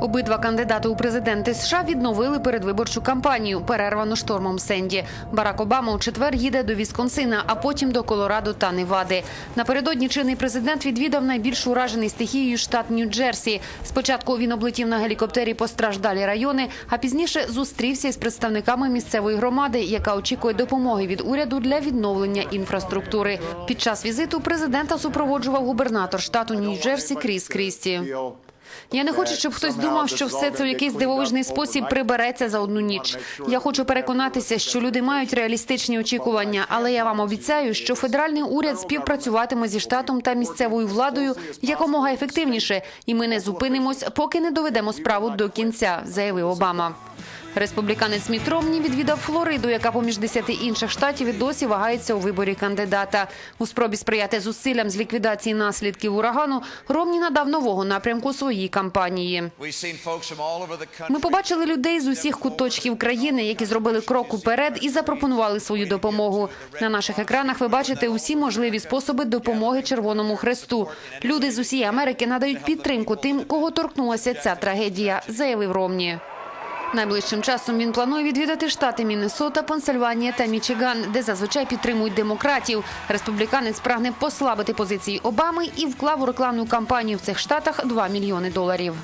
Обидва кандидати у президенти США відновили передвиборчу кампанію, перервану штормом Сенді. Барак Обама у четвер їде до Вісконсина, а потім до Колорадо та Невади. Напередодні чинний президент відвідав найбільш уражений стихією штат Нью-Джерсі. Спочатку він облетів на гелікоптері постраждалі райони, а пізніше зустрівся із представниками місцевої громади, яка очікує допомоги від уряду для відновлення інфраструктури. Під час візиту президента супроводжував губернатор штату Нью-Джерсі Кріс Крісті. Я не хочу, щоб хтось думав, що все це у якийсь дивовижний спосіб прибереться за одну ніч. Я хочу переконатися, що люди мають реалістичні очікування, але я вам обіцяю, що федеральний уряд співпрацюватиме зі штатом та місцевою владою якомога ефективніше, і ми не зупинимось, поки не доведемо справу до кінця, заявив Обама. Республіканець Міт Ромні відвідав Флориду, яка поміж десяти інших штатів і досі вагається у виборі кандидата. У спробі сприяти зусиллям з ліквідації наслідків урагану Ромні надав нового напрямку своїй кампанії. Ми побачили людей з усіх куточків країни, які зробили крок уперед і запропонували свою допомогу. На наших екранах ви бачите усі можливі способи допомоги Червоному Хресту. Люди з усієї Америки надають підтримку тим, кого торкнулася ця трагедія, заявив Ромні. Найближчим часом він планує відвідати штати Міннесота, Пенсильванія та Мічиган, де зазвичай підтримують демократів. Республіканець прагне послабити позиції Обами і вклав у рекламну кампанію в цих штатах 2 мільйони доларів.